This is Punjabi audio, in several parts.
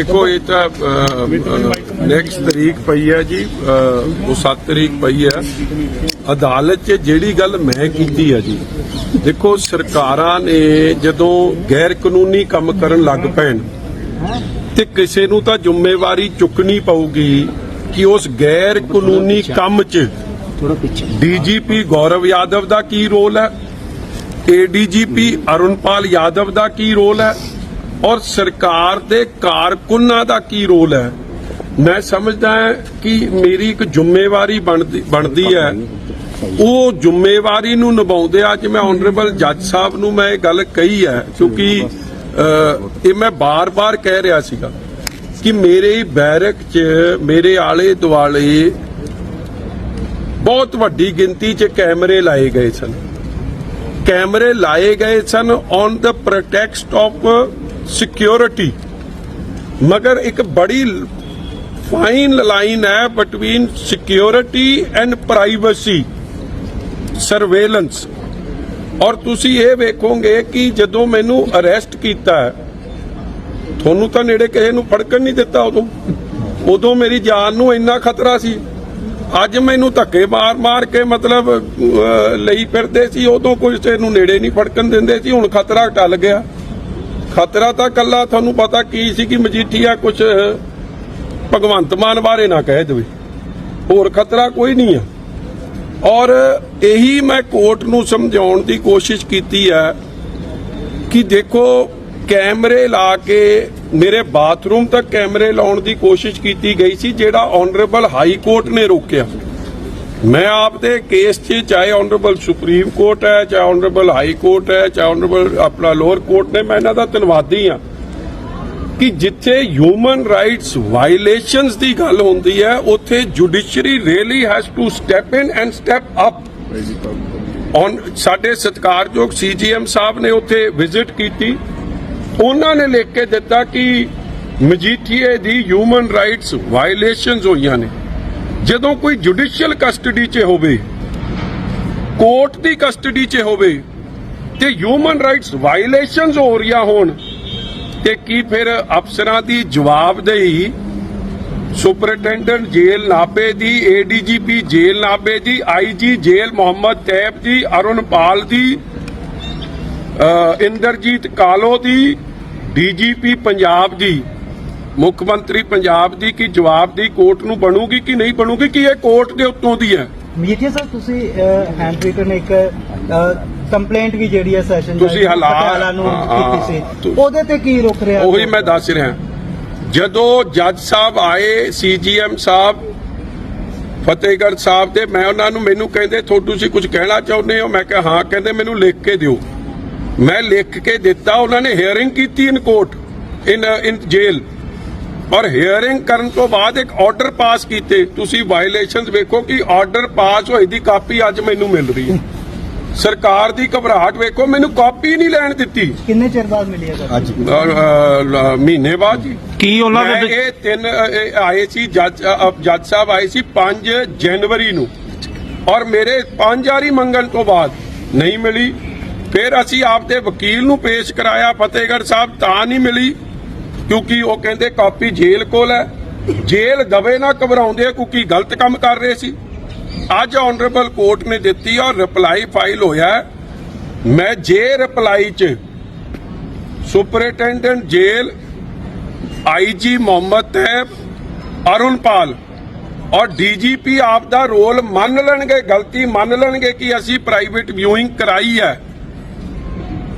ਦੇਖੋ, ਇਹ ਤਾਂ ਨੈਕਸਟ ਤਰੀਕ ਪਈ ਹੈ ਜੀ ਉਹ 7 ਤਰੀਕ ਪਈ ਹੈ। ਅਦਾਲਤ 'ਚ ਜਿਹੜੀ ਗੱਲ ਮੈਂ ਕੀਤੀ ਹੈ ਜੀ, ਦੇਖੋ, ਸਰਕਾਰਾਂ ਨੇ ਜਦੋਂ ਗੈਰ ਕਾਨੂੰਨੀ ਕੰਮ ਕਰਨ ਲੱਗ ਪੈਣ ਤੇ ਕਿਸੇ ਨੂੰ ਤਾਂ ਜ਼ਿੰਮੇਵਾਰੀ ਚੁੱਕਣੀ ਪਊਗੀ ਕਿ ਉਸ ਗੈਰ ਕਾਨੂੰਨੀ ਕੰਮ 'ਚ ਡੀਜੀਪੀ ਗੌਰਵ ਯਾਦਵ ਦਾ ਕੀ ਰੋਲ ਹੈ ਏਡੀਜੀਪੀ ਅਰੁਣਪਾਲ ਯਾਦਵ ਦਾ ਕੀ ਰੋਲ ਹੈ? ਔਰ ਸਰਕਾਰ ਦੇ ਕਾਰਕੁਨਾਂ ਦਾ ਕੀ ਰੋਲ ਹੈ? ਮੈਂ ਸਮਝਦਾ ਕਿ ਮੇਰੀ ਇੱਕ ਜ਼ਿੰਮੇਵਾਰੀ ਬਣਦੀ ਹੈ। ਉਹ ਜ਼ਿੰਮੇਵਾਰੀ ਨੂੰ ਨਿਭਾਉਂਦੇ ਅੱਜ ਮੈਂ ਆਨਰੇਬਲ ਜੱਜ ਸਾਹਿਬ ਨੂੰ ਮੈਂ ਇਹ ਗੱਲ ਕਹੀ ਹੈ, ਕਿਉਂਕਿ ਇਹ ਮੈਂ ਬਾਰ-ਬਾਰ ਕਹਿ ਰਿਹਾ ਸੀਗਾ ਕਿ ਮੇਰੇ ਬੈਰਕ 'ਚ, ਮੇਰੇ ਆਲੇ ਦੁਆਲੇ ਬਹੁਤ ਵੱਡੀ ਗਿਣਤੀ 'ਚ ਕੈਮਰੇ ਲਾਏ ਗਏ ਸਨ। ਕੈਮਰੇ ਲਾਏ ਗਏ ਸਨ on the pretext of security ਮਗਰ ਇੱਕ ਬੜੀ ਫਾਈਨ ਲਾਈਨ ਹੈ between security and privacy surveillance ਔਰ ਤੁਸੀਂ ਇਹ ਵੇਖੋਗੇ ਕਿ ਜਦੋਂ ਮੈਨੂੰ ਅਰੈਸਟ ਕੀਤਾ ਤੁਹਾਨੂੰ ਤਾਂ ਨੇੜੇ ਕਿਸੇ ਨੂੰ ਫੜਕਣ ਨਹੀਂ ਦਿੱਤਾ ਉਦੋਂ। ਉਦੋਂ ਮੇਰੀ ਜਾਨ ਨੂੰ ਇੰਨਾ ਖਤਰਾ ਸੀ। ਅੱਜ ਮੈਨੂੰ ਧੱਕੇ ਮਾਰ-ਮਾਰ ਕੇ ਮਤਲਬ ਲਈ ਫਿਰਦੇ ਸੀ। ਉਦੋਂ ਕੋਈ ਕਿਸੇ ਨੂੰ ਨੇੜੇ ਨਹੀਂ ਫੜਕਣ ਦਿੰਦੇ ਸੀ। ਹੁਣ ਖਤਰਾ ਟਲ ਗਿਆ। ਖਤਰਾ ਤਾਂ ਕੱਲਾ ਤੁਹਾਨੂੰ ਪਤਾ ਕੀ ਸੀ ਕਿ ਮਜੀਠੀਆ ਕੁਝ ਭਗਵੰਤ ਮਾਨ ਬਾਰੇ ਨਾ ਕਹਿ ਦੇਵੇ। ਹੋਰ ਖਤਰਾ ਕੋਈ ਨਹੀਂ ਆ। ਔਰ ਇਹੀ ਮੈਂ ਕੋਰਟ ਨੂੰ ਸਮਝਾਉਣ ਦੀ ਕੋਸ਼ਿਸ਼ ਕੀਤੀ ਹੈ ਕਿ ਦੇਖੋ, ਕੈਮਰੇ ਲਾ ਕੇ ਮੇਰੇ ਬਾਥਰੂਮ ਤੱਕ ਕੈਮਰੇ ਲਾਉਣ ਦੀ ਕੋਸ਼ਿਸ਼ ਕੀਤੀ ਗਈ ਸੀ, ਜਿਹੜਾ ਆਨਰੇਬਲ ਹਾਈ ਕੋਰਟ ਨੇ ਰੋਕਿਆ। ਮੈਂ ਆਪ ਦੇ ਕੇਸ 'ਚ ਚਾਹੇ ਆਨਰੇਬਲ ਸੁਪਰੀਮ ਕੋਰਟ ਹੈ, ਚਾਹੇ ਆਨਰੇਬਲ ਹਾਈ ਕੋਰਟ ਹੈ, ਚਾਹੇ ਆਨਰੇਬਲ ਆਪਣਾ ਲੋਅਰ ਕੋਰਟ ਨੇ, ਮੈਂ ਇਹਨਾਂ ਦਾ ਧੰਨਵਾਦੀ ਹਾਂ ਕਿ ਜਿੱਥੇ ਹਿਊਮਨ ਰਾਈਟਸ ਵਾਇਲੇਸ਼ਨਸ ਦੀ ਗੱਲ ਹੁੰਦੀ ਹੈ, ਉੱਥੇ judiciary really has to step in and step up on ਸਾਡੇ ਸਤਿਕਾਰਯੋਗ ਸੀਜੀਐਮ ਸਾਹਿਬ ਨੇ ਉੱਥੇ ਵਿਜ਼ਿਟ ਕੀਤੀ। ਉਹਨਾਂ ਨੇ ਲਿਖ ਕੇ ਦਿੱਤਾ ਕਿ ਮਜੀਠੀਏ ਦੀ ਹਿਊਮਨ ਰਾਈਟਸ ਵਾਇਲੇਸ਼ਨਸ ਹੋਈਆਂ ਨੇ। ਜਦੋਂ ਕੋਈ ਜੁਡੀਸ਼ੀਅਲ ਕਸਟਡੀ 'ਚ ਹੋਵੇ ਕੋਰਟ ਦੀ ਕਸਟਡੀ 'ਚ ਹੋਵੇ, ਤੇ ਹਿਊਮਨ ਰਾਈਟਸ ਵਾਇਲੇਸ਼ਨਸ ਹੋ ਰਹੀਆਂ ਹੋਣ, ਤੇ ਕੀ ਫਿਰ ਅਫਸਰਾਂ ਦੀ ਜਵਾਬਦੇਹੀ ਸੁਪਰਡੈਂਟੈਂਟ ਜੇਲ੍ਹ ਨਾਭੇ ਦੀ ਏਡੀਜੀਪੀ ਜੇਲ੍ਹ ਨਾਭੇ ਦੀ ਆਈਜੀ ਜੇਲ੍ਹ ਮੁਹੰਮਦ ਤੈਬ ਜੀ ਅਰੁਣਪਾਲ ਦੀ ਇੰਦਰਜੀਤ ਕਾਲੋ ਦੀ ਡੀਜੀਪੀ ਪੰਜਾਬ ਦੀ ਮੁੱਖ ਮੰਤਰੀ ਪੰਜਾਬ ਦੀ ਕੀ ਜਵਾਬ ਦੀ ਕੋਰਟ ਨੂੰ ਬਣੂਗੀ ਕਿ ਨਹੀਂ ਬਣੂਗੀ? ਕਿ ਇਹ ਕੋਰਟ ਦੇ ਉੱਤੋਂ ਦੀ ਹੈ? ਮੀਡੀਆ ਸਰ ਤੁਸੀਂ ਹੈਂਡ ਰਿਟਨ ਇੱਕ ਕੰਪਲੇਂਟ ਵੀ ਜਿਹੜੀ ਹੈ ਸੈਸ਼ਨ ਤੁਸੀਂ ਹਾਲਾਤ- ਨੂੰ ਕੀਤੀ ਸੀ। ਉਹਦੇ ਤੇ ਕੀ ਰੁਕ ਰਿਹਾ? ਉਹੀ ਮੈਂ ਦੱਸ ਰਿਹਾ। ਜਦੋਂ ਜੱਜ ਸਾਹਿਬ ਆਏ ਸੀਜੀਐਮ ਸਾਹਿਬ ਫਤਿਹਗੜ੍ਹ ਸਾਹਿਬ ਤੇ ਮੈਂ ਉਹਨਾਂ ਨੂੰ ਮੈਨੂੰ ਕਹਿੰਦੇ ਥੋ ਤੁਸੀਂ ਕੁਝ ਕਹਿਣਾ ਚਾਹੁੰਦੇ ਹੋ? ਮੈਂ ਕਿਹਾ ਹਾਂ ਕਹਿੰਦੇ ਮੈਨੂੰ ਲਿਖ ਕੇ ਦਿਓ। ਮੈਂ ਲਿਖ ਕੇ ਦਿੱਤਾ ਉਹਨਾਂ ਨੇ ਹੀਅਰਿੰਗ ਕੀਤੀ in court in in jail ਔਰ ਹੀਅਰਿੰਗ ਕਰਨ ਤੋਂ ਬਾਅਦ ਇੱਕ ਆਰਡਰ ਪਾਸ ਕੀਤੇ। ਤੁਸੀਂ ਵਾਇਲੇਸ਼ਨਸ ਵੇਖੋ ਕਿ ਆਰਡਰ ਪਾਸ ਹੋਈ ਦੀ ਕਾਪੀ ਅੱਜ ਮੈਨੂੰ ਮਿਲ ਰਹੀ ਹੈ। ਸਰਕਾਰ ਦੀ ਘਬਰਾਹਟ ਵੇਖੋ ਮੈਨੂੰ ਕਾਪੀ ਨਹੀਂ ਲੈਣ ਦਿੱਤੀ। ਕਿੰਨੇ ਚਿਰ ਬਾਅਦ ਮਿਲੀ ਹੈ ਅੱਜ। ਮਹੀਨੇ ਬਾਅਦ ਜੀ। ਕੀ ਉਹਨਾਂ ਦੇ ਇਹ ਤਿੰਨ ਆਏ ਸੀ ਜੱਜ ਜੱਜ ਸਾਹਿਬ ਆਏ ਸੀ 5 ਜਨਵਰੀ ਨੂੰ। ਔਰ ਮੇਰੇ ਪੰਜ ਵਾਰੀ ਮੰਗਣ ਤੋਂ ਬਾਅਦ ਨਹੀਂ ਮਿਲੀ। ਫਿਰ ਅਸੀਂ ਆਪਦੇ ਵਕੀਲ ਨੂੰ ਪੇਸ਼ ਕਰਾਇਆ ਫਤਿਹਗੜ੍ਹ ਸਾਹਿਬ ਤਾਂ ਨਹੀਂ ਮਿਲੀ। ਕਿਉਂਕਿ ਉਹ ਕਹਿੰਦੇ ਕਾਪੀ ਜੇਲ੍ਹ ਕੋਲ ਹੈ। ਜੇਲ੍ਹ ਦਵੇ ਨਾ ਘਬਰਾਉਂਦੇ ਆ, ਕਿਉਂਕਿ ਗਲਤ ਕੰਮ ਕਰ ਰਹੇ ਸੀ। ਅੱਜ ਆਨਰੇਬਲ ਕੋਰਟ ਨੇ ਦਿੱਤੀ ਔਰ ਰਿਪਲਾਈ ਫਾਈਲ ਹੋਇਆ ਮੈਂ ਜੇ ਰਿਪਲਾਈ 'ਚ ਸੁਪਰਡੈਂਟੈਂਟ ਜੇਲ੍ਹ ਆਈਜੀ ਮੁਹੰਮਦ ਤੈਬ ਅਰੁਣਪਾਲ ਔਰ ਡੀਜੀਪੀ ਆਪ ਦਾ ਰੋਲ ਮੰਨ ਲੈਣਗੇ, ਗਲਤੀ ਮੰਨ ਲੈਣਗੇ ਕਿ ਅਸੀਂ ਪ੍ਰਾਈਵੇਟ ਵਿਊਇੰਗ ਕਰਾਈ ਹੈ।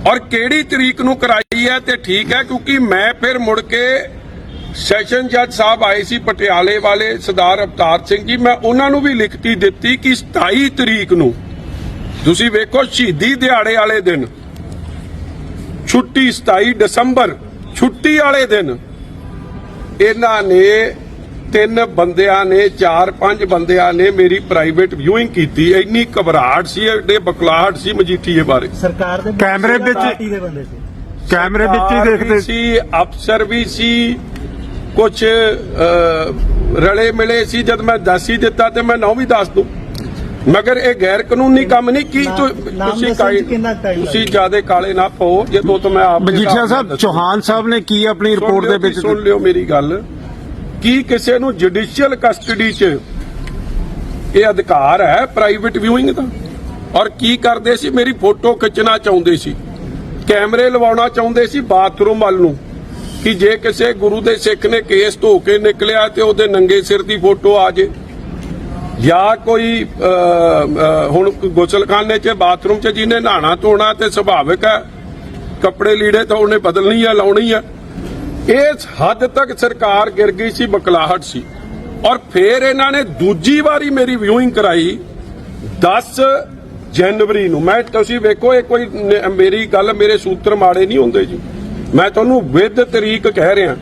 ਔਰ ਕਿਹੜੀ ਤਰੀਕ ਨੂੰ ਕਰਾਈ ਹੈ ਤੇ ਠੀਕ ਹੈ, ਕਿਉਂਕਿ ਮੈਂ ਫਿਰ ਮੁੜ ਕੇ ਸੈਸ਼ਨ ਜੱਜ ਸਾਹਿਬ ਆਏ ਸੀ ਪਟਿਆਲੇ ਵਾਲੇ ਸਰਦਾਰ ਅਵਤਾਰ ਸਿੰਘ ਜੀ, ਮੈਂ ਉਹਨਾਂ ਨੂੰ ਵੀ ਲਿਖਤੀ ਦਿੱਤੀ ਕਿ 27 ਤਰੀਕ ਨੂੰ ਤੁਸੀਂ ਵੇਖੋ ਸ਼ਹੀਦੀ ਦਿਹਾੜੇ ਵਾਲੇ ਦਿਨ, ਛੁੱਟੀ 27 ਦਸੰਬਰ, ਛੁੱਟੀ ਵਾਲੇ ਦਿਨ, ਇਹਨਾਂ ਨੇ ਤਿੰਨ ਬੰਦਿਆਂ ਨੇ ਚਾਰ ਪੰਜ ਬੰਦਿਆਂ ਨੇ ਮੇਰੀ ਪ੍ਰਾਈਵੇਟ ਵਿਊਇੰਗ ਕੀਤੀ। ਇੰਨੀ ਘਬਰਾਹਟ ਸੀ ਐਡੇ ਬਕਲਾਹਟ ਸੀ ਮਜੀਠੀਏ ਬਾਰੇ। ਸਰਕਾਰ ਦੇ ਕੈਮਰੇ ਵਿੱਚ- ਪਾਰਟੀ ਦੇ ਬੰਦੇ ਸੀ। ਕੈਮਰੇ ਵਿੱਚ ਹੀ ਦੇਖਦੇ ਸੀ ਅਫਸਰ ਵੀ ਸੀ ਕੁਝ ਰਲੇ ਮਿਲੇ ਸੀ। ਜਦ ਮੈਂ ਦੱਸ ਹੀ ਦਿੱਤਾ ਤੇ ਮੈਂ ਨਾ ਵੀ ਦੱਸ ਦੂੰ। ਮਗਰ ਇਹ ਗੈਰ ਕਾਨੂੰਨੀ ਕੰਮ ਨਹੀਂ ਕੀ ਤੁਸੀਂ ਤੁਸੀਂ ਜ਼ਿਆਦਾ ਕਾਲੇ ਨਾ ਪਾਓ ਜੇ ਤੋਂ ਤਾਂ ਮੈਂ ਆਪ ਮਜੀਠੀਆ ਸਾਹਿਬ। ਚੌਹਾਨ ਸਾਹਿਬ ਨੇ ਕੀ ਆਪਣੀ ਰਿਪੋਰਟ ਦੇ ਵਿੱਚ ਸੁਣ ਲਿਓ ਮੇਰੀ ਗੱਲ। ਕੀ ਕਿਸੇ ਨੂੰ ਜੁਡੀਸ਼ੀਅਲ ਕਸਟਡੀ 'ਚ ਇਹ ਅਧਿਕਾਰ ਹੈ ਪ੍ਰਾਈਵੇਟ ਵਿਊਇੰਗ ਦਾ? ਔਰ ਕੀ ਕਰਦੇ ਸੀ? ਮੇਰੀ ਫੋਟੋ ਖਿੱਚਣਾ ਚਾਹੁੰਦੇ ਸੀ। ਕੈਮਰੇ ਲਵਾਉਣਾ ਚਾਹੁੰਦੇ ਸੀ ਬਾਥਰੂਮ ਵੱਲ ਨੂੰ। ਕਿ ਜੇ ਕਿਸੇ ਗੁਰੂ ਦੇ ਸਿੱਖ ਨੇ ਕੇਸ ਧੋ ਕੇ ਨਿਕਲਿਆ ਤੇ ਉਹਦੇ ਨੰਗੇ ਸਿਰ ਦੀ ਫੋਟੋ ਆ ਜੇ। ਜਾਂ ਕੋਈ ਹੁਣ ਗੁਸਲਖਾਨੇ 'ਚ ਬਾਥਰੂਮ 'ਚ ਜਿਹਨੇ ਨਹਾਣਾ ਧੋਣਾ ਤੇ ਸੁਭਾਵਿਕ ਹੈ, ਕੱਪੜੇ ਲੀੜੇ ਤਾਂ ਉਹਨੇ ਬਦਲਣੀ ਆ ਲਾਉਣੀ ਆ ਇਸ ਹੱਦ ਤੱਕ ਸਰਕਾਰ ਗਿਰ ਗਈ ਸੀ, ਬਕਲਾਹਟ ਸੀ। ਔਰ ਫਿਰ ਇਹਨਾਂ ਨੇ ਦੂਜੀ ਵਾਰੀ ਮੇਰੀ ਵਿਊਇੰਗ ਕਰਾਈ 10 ਜਨਵਰੀ ਨੂੰ। ਮੈਂ ਤੁਸੀਂ ਵੇਖੋ, ਇਹ ਕੋਈ ਮੇਰੀ ਗੱਲ ਮੇਰੇ ਸੂਤਰ ਮਾੜੇ ਨਹੀਂ ਹੁੰਦੇ ਜੀ। ਮੈਂ ਤੁਹਾਨੂੰ ਵਿਦ ਤਰੀਕ ਕਹਿ ਰਿਹਾ।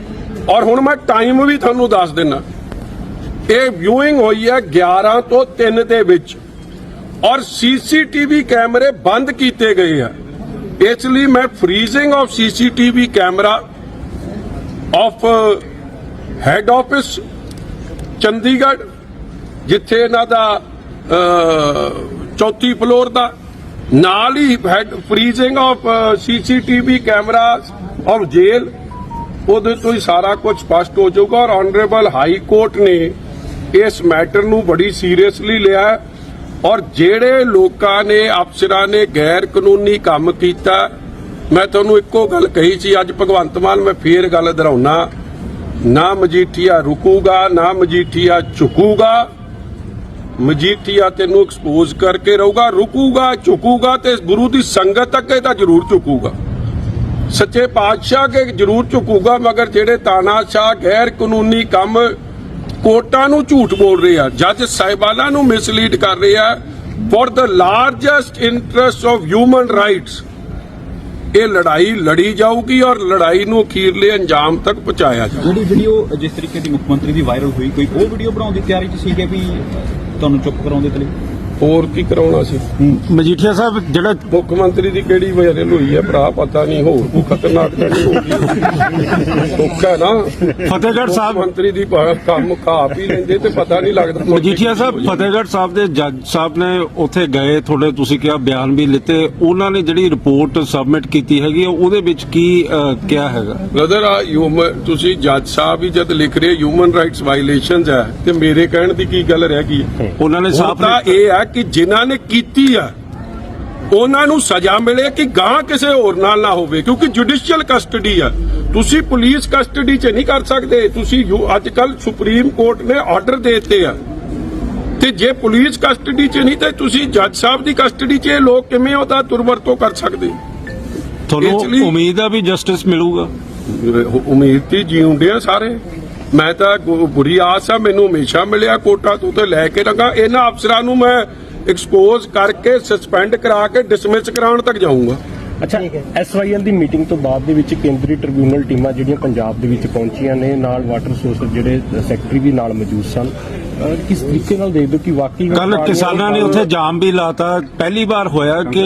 ਔਰ ਹੁਣ ਮੈਂ ਟਾਈਮ ਵੀ ਤੁਹਾਨੂੰ ਦੱਸ ਦਿੰਨਾ। ਇਹ ਵਿਊਇੰਗ ਹੋਈ ਹੈ 11 ਤੋਂ 3 ਦੇ ਵਿੱਚ। ਔਰ ਸੀਸੀਟੀਵੀ ਕੈਮਰੇ ਬੰਦ ਕੀਤੇ ਗਏ ਆ। ਇਸ ਲਈ ਮੈਂ freezing of CCTV camera of head office Chandigarh ਜਿੱਥੇ ਇਹਨਾਂ ਦਾ ਚੌਥੀ ਫਲੋਰ ਦਾ, ਨਾਲ ਹੀ head freezing of CCTV camera of jail ਉਹਦੇ ਤੋਂ ਹੀ ਸਾਰਾ ਕੁਝ ਸਪਸ਼ਟ ਹੋ ਜਾਊਗਾ ਔਰ ਆਨਰੇਬਲ ਹਾਈ ਕੋਰਟ ਨੇ ਇਸ ਮੈਟਰ ਨੂੰ ਬੜੀ ਸੀਰੀਅਸਲੀ ਲਿਆ ਔਰ ਜਿਹੜੇ ਲੋਕਾਂ ਨੇ, ਅਫਸਰਾਂ ਨੇ ਗੈਰ ਕਾਨੂੰਨੀ ਕੰਮ ਕੀਤਾ ਮੈਂ ਤੁਹਾਨੂੰ ਇੱਕੋ ਗੱਲ ਕਹੀ ਸੀ, ਅੱਜ ਭਗਵੰਤ ਮਾਨ ਮੈਂ ਫੇਰ ਗੱਲ ਦੁਹਰਾਉਣਾ ਨਾ ਮਜੀਠੀਆ ਰੁਕੂਗਾ, ਨਾ ਮਜੀਠੀਆ ਝੁਕੂਗਾ। ਮਜੀਠੀਆ ਤੈਨੂੰ ਐਕਸਪੋਜ਼ ਕਰਕੇ ਰਹੂਗਾ, ਰੁਕੂਗਾ, ਝੁਕੂਗਾ ਤੇ ਗੁਰੂ ਦੀ ਸੰਗਤ ਅੱਗੇ ਤਾਂ ਜ਼ਰੂਰ ਝੁਕੂਗਾ। ਸੱਚੇ ਪਾਤਸ਼ਾਹ ਕੇ ਜ਼ਰੂਰ ਝੁਕੂਗਾ, ਮਗਰ ਜਿਹੜੇ ਤਾਨਾਸ਼ਾਹ ਗੈਰ ਕਾਨੂੰਨੀ ਕੰਮ ਕੋਰਟਾਂ ਨੂੰ ਝੂਠ ਬੋਲ ਰਹੇ ਆ, ਜੱਜ ਸਾਹਿਬਾਨਾਂ ਨੂੰ ਮਿਸਲੀਡ ਕਰ ਰਹੇ ਆ for the largest interest of human rights ਇਹ ਲੜਾਈ ਲੜੀ ਜਾਊਗੀ ਔਰ ਲੜਾਈ ਨੂੰ ਅਖੀਰਲੇ ਅੰਜਾਮ ਤੱਕ ਪਹੁੰਚਾਇਆ ਜਾਊਗਾ ਜਿਹੜੀ ਵੀਡੀਓ ਜਿਸ ਤਰੀਕੇ ਦੀ ਮੁੱਖ ਮੰਤਰੀ ਦੀ ਵਾਇਰਲ ਹੋਈ, ਕੋਈ ਉਹ ਵੀਡੀਓ ਬਣਾਉਣ ਦੀ ਤਿਆਰੀ 'ਚ ਸੀਗੇ ਵੀ ਤੁਹਾਨੂੰ ਚੁੱਪ ਕਰਾਉਣ ਦੇ ਲਈ? ਹੋਰ ਕੀ ਕਰਾਉਣਾ ਸੀ? ਮਜੀਠੀਆ ਸਾਹਿਬ ਜਿਹੜਾ ਮੁੱਖ ਮੰਤਰੀ ਦੀ ਕਿਹੜੀ ਵਾਇਰਲ ਹੋਈ ਹੈ ਭਰਾ ਪਤਾ ਨਹੀਂ ਹੋਰ ਕੋਈ ਖਤਰਨਾਕ ਤਾਂ ਨਹੀਂ ਹੋਊਗੀ। ਧੋਖਾ ਨਾ? ਫਤਿਹਗੜ੍ਹ ਸਾਹਿਬ ਮੰਤਰੀ ਦੀ ਕੰਮ ਖਾ ਪੀ ਲੈਂਦੇ ਤੇ ਪਤਾ ਨਹੀਂ ਲੱਗਦਾ। ਮਜੀਠੀਆ ਸਾਹਿਬ ਫਤਿਹਗੜ੍ਹ ਸਾਹਿਬ ਦੇ ਜੱਜ ਸਾਹਿਬ ਨੇ ਉੱਥੇ ਗਏ ਤੁਹਾਡੇ ਤੁਸੀਂ ਕਿਹਾ ਬਿਆਨ ਵੀ ਲਿੱਤੇ ਉਹਨਾਂ ਨੇ ਜਿਹੜੀ ਰਿਪੋਰਟ ਸਬਮਿਟ ਕੀਤੀ ਹੈਗੀ ਉਹਦੇ ਵਿੱਚ ਕੀ ਕਿਹਾ ਹੈਗਾ? ਬ੍ਰਦਰ ਆ ਹਿਊਮਨ ਤੁਸੀਂ ਜੱਜ ਸਾਹਿਬ ਹੀ ਜਦ ਲਿਖ ਰਹੇ ਹਿਊਮਨ ਰਾਈਟਸ ਵਾਇਲੇਸ਼ਨਸ ਹੈ ਤੇ ਮੇਰੇ ਕਹਿਣ ਦੀ ਕੀ ਗੱਲ ਰਹਿ ਗਈ? ਉਹਨਾਂ ਨੇ ਸਾਫ਼ ਇਹ ਹੈ ਕਿ ਜਿਨ੍ਹਾਂ ਨੇ ਕੀਤੀ ਆ ਉਹਨਾਂ ਨੂੰ ਸਜ਼ਾ ਮਿਲੇ ਕਿ ਗਾਂ ਕਿਸੇ ਹੋਰ ਨਾਲ ਨਾ ਹੋਵੇ ਕਿਉਂਕਿ ਜੁਡੀਸ਼ੀਅਲ ਕਸਟਡੀ ਆ। ਤੁਸੀਂ ਪੁਲਿਸ ਕਸਟਡੀ 'ਚ ਨਹੀਂ ਕਰ ਸਕਦੇ। ਤੁਸੀਂ ਅੱਜ ਕੱਲ ਸੁਪਰੀਮ ਕੋਰਟ ਨੇ ਆਰਡਰ ਦੇ ਦਿੱਤੇ ਆ। ਤੇ ਜੇ ਪੁਲਿਸ ਕਸਟਡੀ 'ਚ ਨਹੀਂ ਤੇ ਤੁਸੀਂ ਜੱਜ ਸਾਹਿਬ ਦੀ ਕਸਟਡੀ 'ਚ ਇਹ ਲੋਕ ਕਿਵੇਂ ਉਹਦਾ ਦੁਰਵਰਤੋਂ ਕਰ ਸਕਦੇ? ਤੁਹਾਨੂੰ ਉਮੀਦ ਆ ਵੀ ਜਸਟਿਸ ਮਿਲੂਗਾ? ਉਮੀਦ ਤੇ ਜਿਉਂਦੇ ਆ ਸਾਰੇ। ਮੈਂ ਤਾਂ ਬੁਰੀ ਆਸ ਆ ਮੈਨੂੰ ਹਮੇਸ਼ਾ ਮਿਲਿਆ ਕੋਟਾ ਤੋਂ ਤੇ ਲੈ ਕੇ ਰੰਗਾ। ਇਹਨਾਂ ਅਫਸਰਾਂ ਨੂੰ ਮੈਂ ਐਕਸਪੋਜ਼ ਕਰਕੇ ਸਸਪੈਂਡ ਕਰਾ ਕੇ ਡਿਸਮਿਸ ਕਰਾਉਣ ਤੱਕ ਜਾਊਂਗਾ। ਅੱਛਾ। ਐਸਵਾਈਐਲ ਦੀ ਮੀਟਿੰਗ ਤੋਂ ਬਾਅਦ ਦੇ ਵਿੱਚ ਕੇਂਦਰੀ ਟ੍ਰਿਬਿਊਨਲ ਟੀਮਾਂ ਜਿਹੜੀਆਂ ਪੰਜਾਬ ਦੇ ਵਿੱਚ ਪਹੁੰਚੀਆਂ ਨੇ ਨਾਲ ਵਾਟਰ ਸੋਰਸ ਜਿਹੜੇ ਸੈਕਟਰੀ ਵੀ ਨਾਲ ਮੌਜੂਦ ਸਨ ਕਿਸ ਤਰੀਕੇ ਨਾਲ ਦੇਖਦੇ ਕਿ ਵਾਕਈ ਕੱਲ ਕਿਸਾਨਾਂ ਨੇ ਉੱਥੇ ਜਾਮ ਵੀ ਲਾਤਾ। ਪਹਿਲੀ ਵਾਰ ਹੋਇਆ ਕਿ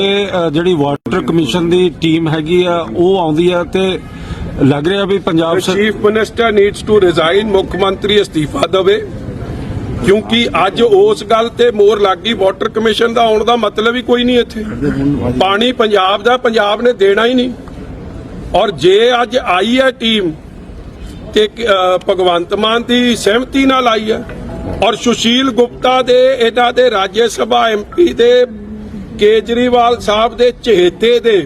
ਜਿਹੜੀ ਵਾਟਰ ਕਮਿਸ਼ਨ ਦੀ ਟੀਮ ਹੈਗੀ ਆ ਉਹ ਆਉਂਦੀ ਆ ਤੇ ਲੱਗ ਰਿਹਾ ਵੀ Punjab sir chief minister needs to resign ਮੁੱਖ ਮੰਤਰੀ ਅਸਤੀਫਾ ਦੇਵੇ। ਕਿਉਂਕਿ ਅੱਜ ਉਸ ਗੱਲ ਤੇ ਮੋਰ ਲੱਗ ਗਈ ਵਾਟਰ ਕਮਿਸ਼ਨ ਦਾ ਆਉਣ ਦਾ ਮਤਲਬ ਹੀ ਕੋਈ ਨਹੀਂ ਇੱਥੇ। ਪਾਣੀ ਪੰਜਾਬ ਦਾ, ਪੰਜਾਬ ਨੇ ਦੇਣਾ ਹੀ ਨਹੀਂ। ਔਰ ਜੇ ਅੱਜ ਆਈ ਹੈ ਟੀਮ ਤੇ ਭਗਵੰਤ ਮਾਨ ਦੀ ਸਹਿਮਤੀ ਨਾਲ ਆਈ ਹੈ, ਔਰ ਸੁਸ਼ੀਲ ਗੁਪਤਾ ਦੇ, ਇਹਨਾਂ ਦੇ ਰਾਜ ਸਭਾ ਐਮਪੀ ਦੇ, ਕੇਜਰੀਵਾਲ ਸਾਹਿਬ ਦੇ ਚਹੇਤੇ ਦੇ,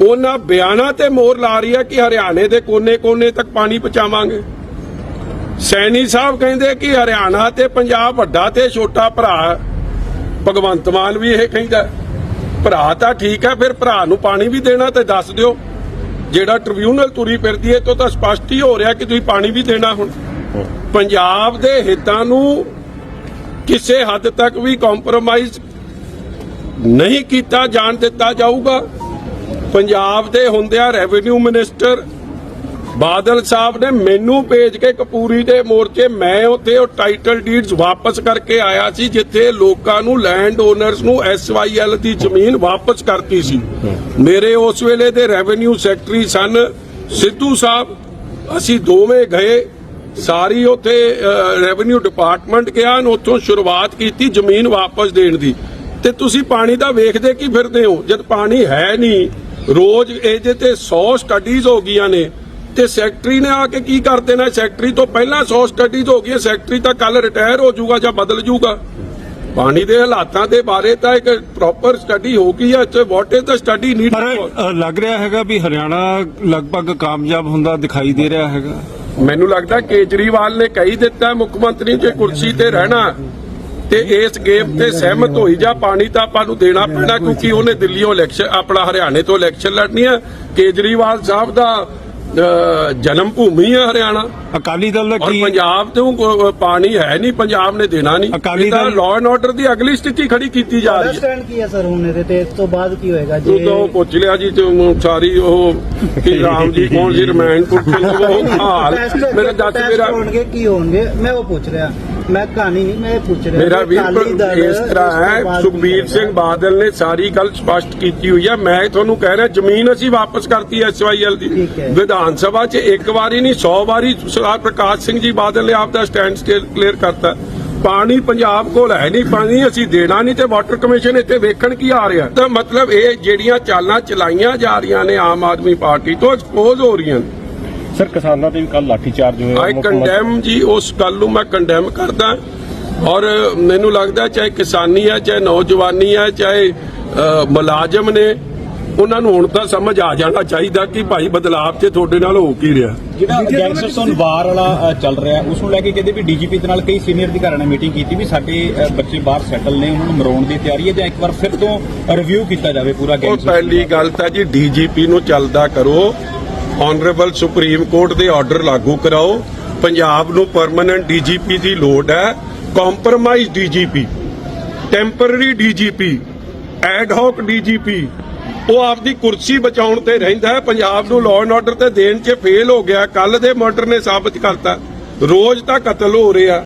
ਉਹਨਾਂ ਬਿਆਨਾਂ ਤੇ ਮੋਹਰ ਲਾ ਰਹੀ ਹੈ ਕਿ ਹਰਿਆਣੇ ਦੇ ਕੋਨੇ-ਕੋਨੇ ਤੱਕ ਪਾਣੀ ਪਹੁੰਚਾਵਾਂਗੇ। ਸੈਣੀ ਸਾਹਿਬ ਕਹਿੰਦੇ ਕਿ ਹਰਿਆਣਾ ਤੇ ਪੰਜਾਬ ਵੱਡਾ ਤੇ ਛੋਟਾ ਭਰਾ ਭਗਵੰਤ ਮਾਨ ਵੀ ਇਹ ਕਹਿੰਦਾ ਭਰਾ ਤਾਂ ਠੀਕ ਹੈ, ਫਿਰ ਭਰਾ ਨੂੰ ਪਾਣੀ ਵੀ ਦੇਣਾ ਤੇ ਦੱਸ ਦਿਓ। ਜਿਹੜਾ ਟ੍ਰਿਬਿਊਨਲ ਤੁਰੀ ਫਿਰਦੀ ਹੈ ਤੋਂ ਤਾਂ ਸਪਸ਼ਟ ਹੀ ਹੋ ਰਿਹਾ ਕਿ ਤੁਸੀਂ ਪਾਣੀ ਵੀ ਦੇਣਾ ਹੁਣ। ਪੰਜਾਬ ਦੇ ਹਿੱਤਾਂ ਨੂੰ ਕਿਸੇ ਹੱਦ ਤੱਕ ਵੀ ਕੰਪਰੋਮਾਈਜ਼ ਨਹੀਂ ਕੀਤਾ, ਜਾਣ ਦਿੱਤਾ ਜਾਊਗਾ। ਪੰਜਾਬ ਦੇ ਹੁੰਦਿਆਂ ਰੈਵਨਿਊ ਮਿਨਿਸਟਰ ਬਾਦਲ ਸਾਹਿਬ ਨੇ ਮੈਨੂੰ ਭੇਜ ਕੇ ਕਪੂਰੀ ਦੇ ਮੋਰਚੇ, ਮੈਂ ਉੱਥੇ ਉਹ ਟਾਈਟਲ ਡੀਡਸ ਵਾਪਸ ਕਰਕੇ ਆਇਆ ਸੀ, ਜਿੱਥੇ ਲੋਕਾਂ ਨੂੰ ਲੈਂਡ ਓਨਰਸ ਨੂੰ ਐਸਵਾਈਐਲ ਦੀ ਜ਼ਮੀਨ ਵਾਪਸ ਕਰਤੀ ਸੀ। ਮੇਰੇ ਉਸ ਵੇਲੇ ਦੇ ਰੈਵਨਿਊ ਸੈਕਟਰੀ ਸਨ ਸਿੱਧੂ ਸਾਹਿਬ। ਅਸੀਂ ਦੋਵੇਂ ਗਏ, ਸਾਰੀ ਉੱਥੇ ਰੈਵਨਿਊ ਡਿਪਾਰਟਮੈਂਟ ਗਿਆ ਉੱਥੋਂ ਸ਼ੁਰੂਆਤ ਕੀਤੀ ਜ਼ਮੀਨ ਵਾਪਸ ਦੇਣ ਦੀ। ਤੇ ਤੁਸੀਂ ਪਾਣੀ ਦਾ ਵੇਖਦੇ ਕੀ ਫਿਰਦੇ ਹੋ? ਜਦ ਪਾਣੀ ਹੈ ਨਹੀਂ, ਰੋਜ਼ ਇਹਦੇ ਤੇ 100 ਸਟੱਡੀਜ਼ ਹੋ ਗਈਆਂ ਨੇ। ਤੇ ਸੈਕਟਰੀ ਨੇ ਆ ਕੇ ਕੀ ਕਰ ਦੇਣਾ? ਸੈਕਟਰੀ ਤੋਂ ਪਹਿਲਾਂ 100 ਸਟੱਡੀਜ਼ ਹੋ ਗਈਆਂ ਸੈਕਟਰੀ ਤਾਂ ਕੱਲ ਰਿਟਾਇਰ ਹੋ ਜਾਊਗਾ ਜਾਂ ਬਦਲ ਜਾਊਗਾ। ਪਾਣੀ ਦੇ ਹਾਲਾਤਾਂ ਦੇ ਬਾਰੇ ਤਾਂ ਇੱਕ ਪ੍ਰੋਪਰ ਸਟੱਡੀ ਹੋ ਗਈ ਹੈ। ਤੇ what is the study need ਪਰ ਲੱਗ ਰਿਹਾ ਹੈਗਾ ਵੀ ਹਰਿਆਣਾ ਲਗਭਗ ਕਾਮਯਾਬ ਹੁੰਦਾ ਦਿਖਾਈ ਦੇ ਰਿਹਾ ਹੈਗਾ। ਮੈਨੂੰ ਲੱਗਦਾ ਕੇਜਰੀਵਾਲ ਨੇ ਕਹੀ ਦਿੱਤਾ ਮੁੱਖ ਮੰਤਰੀ ਜੇ ਕੁਰਸੀ ਤੇ ਰਹਿਣਾ ਤੇ ਇਸ ਗੇਮ ਤੇ ਸਹਿਮਤ ਹੋਈ ਜਾ ਪਾਣੀ ਤਾਂ ਆਪਾਂ ਨੂੰ ਦੇਣਾ ਪੈਣਾ ਕਿਉਂਕਿ ਉਹਨੇ ਦਿੱਲੀੋਂ ਇਲੈਕਸ਼ਨ ਆਪਣਾ ਹਰਿਆਣੇ ਤੋਂ ਇਲੈਕਸ਼ਨ ਲੜਨੀ ਹੈ। ਕੇਜਰੀਵਾਲ ਸਾਹਿਬ ਦਾ ਜਨਮ ਭੂਮੀ ਹੈ ਹਰਿਆਣਾ। ਅਕਾਲੀ ਦਲ ਦਾ ਔਰ ਕੀ ਪੰਜਾਬ ਤੋਂ ਪਾਣੀ ਹੈ ਨਹੀਂ ਪੰਜਾਬ ਨੇ ਦੇਣਾ ਨਹੀਂ। Akali Dal- law and order ਦੀ ਅਗਲੀ ਸਥਿਤੀ ਖੜੀ ਕੀਤੀ ਜਾ ਰਹੀ ਹੈ। ਸਟੈਂਡ ਕੀ ਹੈ ਸਰ ਹੁਣ ਇਹਦੇ ਤੇ? ਇਸ ਤੋਂ ਬਾਅਦ ਕੀ ਹੋਏਗਾ? ਤੂੰ ਤਾਂ ਉਹ ਪੁੱਛ ਲਿਆ ਜੀ ਤੂੰ ਸਾਰੀ ਉਹ ਕਿ ਰਾਮ ਜੀ ਕੌਣ ਸੀ ਰਮਾਇਣ ਪੁੱਛਣ ਉਹ ਹਾਲ। ਮੇਰਾ ਦੱਸ ਮੇਰਾ ਹੋਣਗੇ ਕੀ ਹੋਣਗੇ? ਮੈਂ ਉਹ ਪੁੱਛ ਰਿਹਾ। ਮੈਂ ਕਹਾਣੀ ਨਹੀਂ ਮੈਂ ਇਹ ਪੁੱਛ ਰਿਹਾ ਮੇਰਾ ਵੀਰ ਇਸ ਤਰ੍ਹਾਂ ਹੈ ਸੁਖਬੀਰ ਸਿੰਘ? ਬਾਦਲ ਨੇ ਸਾਰੀ ਗੱਲ ਸਪਸ਼ਟ ਕੀਤੀ ਹੋਈ ਹੈ ਮੈਂ ਤੁਹਾਨੂੰ ਕਹਿ ਰਿਹਾ ਜ਼ਮੀਨ ਅਸੀਂ ਵਾਪਸ ਕਰਤੀ ਐਸਵਾਈਐਲ ਦੀ। ਵਿਧਾਨ ਸਭਾ 'ਚ ਇੱਕ ਵਾਰੀ ਨਹੀਂ 100 ਵਾਰੀ ਸਰਦਾਰ ਪ੍ਰਕਾਸ਼ ਸਿੰਘ ਜੀ ਬਾਦਲ ਨੇ ਆਪ ਦਾ ਸਟੈਂਡ ਕਲੀਅਰ ਕਰਤਾ ਪਾਣੀ ਪੰਜਾਬ ਕੋਲ ਹੈ ਨਹੀਂ ਪਾਣੀ ਅਸੀਂ ਦੇਣਾ ਨਹੀਂ ਤੇ ਵਾਟਰ ਕਮਿਸ਼ਨ ਇੱਥੇ ਵੇਖਣ ਕੀ ਆ ਰਿਹਾ ਤਾਂ ਮਤਲਬ ਇਹ ਜਿਹੜੀਆਂ ਚਾਲਾਂ ਚਲਾਈਆਂ ਜਾ ਰਹੀਆਂ ਨੇ ਆਮ ਆਦਮੀ ਪਾਰਟੀ ਤੋਂ ਐਕਸਪੋਜ਼ ਹੋ ਰਹੀਆਂ ਨੇ ਸਰ ਕਿਸਾਨਾਂ ਤੇ ਵੀ ਕੱਲ ਲਾਠੀਚਾਰਜ ਹੋਇਆ ਆਈ ਮੁੱਖ ਮੰਤਰੀ- ਕੰਡੈਮ ਜੀ ਉਸ ਗੱਲ ਨੂੰ ਮੈਂ ਕੰਡੈਮ ਕਰਦਾ। ਔਰ ਮੈਨੂੰ ਲੱਗਦਾ ਚਾਹੇ ਕਿਸਾਨੀ ਹੈ ਚਾਹੇ ਨੌਜਵਾਨੀ ਹੈ ਚਾਹੇ ਅ, ਮੁਲਾਜ਼ਮ ਨੇ ਉਹਨਾਂ ਨੂੰ ਹੁਣ ਤਾਂ ਸਮਝ ਆ ਜਾਣਾ ਚਾਹੀਦਾ ਕਿ ਭਾਈ ਬਦਲਾਅ ਤੇ ਤੁਹਾਡੇ ਨਾਲ ਹੋ ਕੀ ਰਿਹਾ। ਜਿਹੜਾ ਗੈਂਗਸਟਰਸ ਔਨ ਵਾਰ ਵਾਲਾ ਅ, ਚੱਲ ਰਿਹਾ। ਉਸ ਨੂੰ ਲੈ ਕੇ ਕਹਿੰਦੇ ਵੀ ਡੀਜੀਪੀ ਦੇ ਨਾਲ ਕਈ ਸੀਨੀਅਰ ਅਧਿਕਾਰੀਆਂ ਨੇ ਮੀਟਿੰਗ ਕੀਤੀ ਵੀ ਸਾਡੇ ਅ, ਬੱਚੇ ਬਾਹਰ ਸੈਟਲ ਨੇ ਉਹਨਾਂ ਨੂੰ ਮਰਾਉਣ ਦੀ ਤਿਆਰੀ ਹੈ ਜਾਂ ਇੱਕ ਵਾਰ ਫਿਰ ਤੋਂ ਰਿਵਿਊ ਕੀਤਾ ਜਾਵੇ ਪੂਰਾ ਉਹ ਗੈਂਗਸਟਰ ਪਹਿਲੀ ਗੱਲ ਤਾਂ ਜੀ ਡੀਜੀਪੀ ਨੂੰ ਚੱਲਦਾ ਕਰੋ। ਆਨਰੇਬਲ ਸੁਪਰੀਮ ਕੋਰਟ ਦੇ ਆਰਡਰ ਲਾਗੂ ਕਰਾਓ। ਪੰਜਾਬ ਨੂੰ ਪਰਮਨੈਂਟ ਡੀਜੀਪੀ ਦੀ ਲੋੜ ਹੈ। Compromise DGP temporary DGP ad hoc DGP ਉਹ ਆਪਦੀ ਕੁਰਸੀ ਬਚਾਉਣ ਤੇ ਰਹਿੰਦਾ ਹੈ। ਪੰਜਾਬ ਨੂੰ ਲਾਅ ਐਂਡ ਆਰਡਰ ਤੇ ਦੇਣ 'ਚ ਫੇਲ ਹੋ ਗਿਆ। ਕੱਲ ਦੇ ਮਰਡਰ ਨੇ ਸਾਬਤ ਕਰਤਾ। ਰੋਜ਼ ਤਾਂ ਕਤਲ ਹੋ ਰਿਹਾ।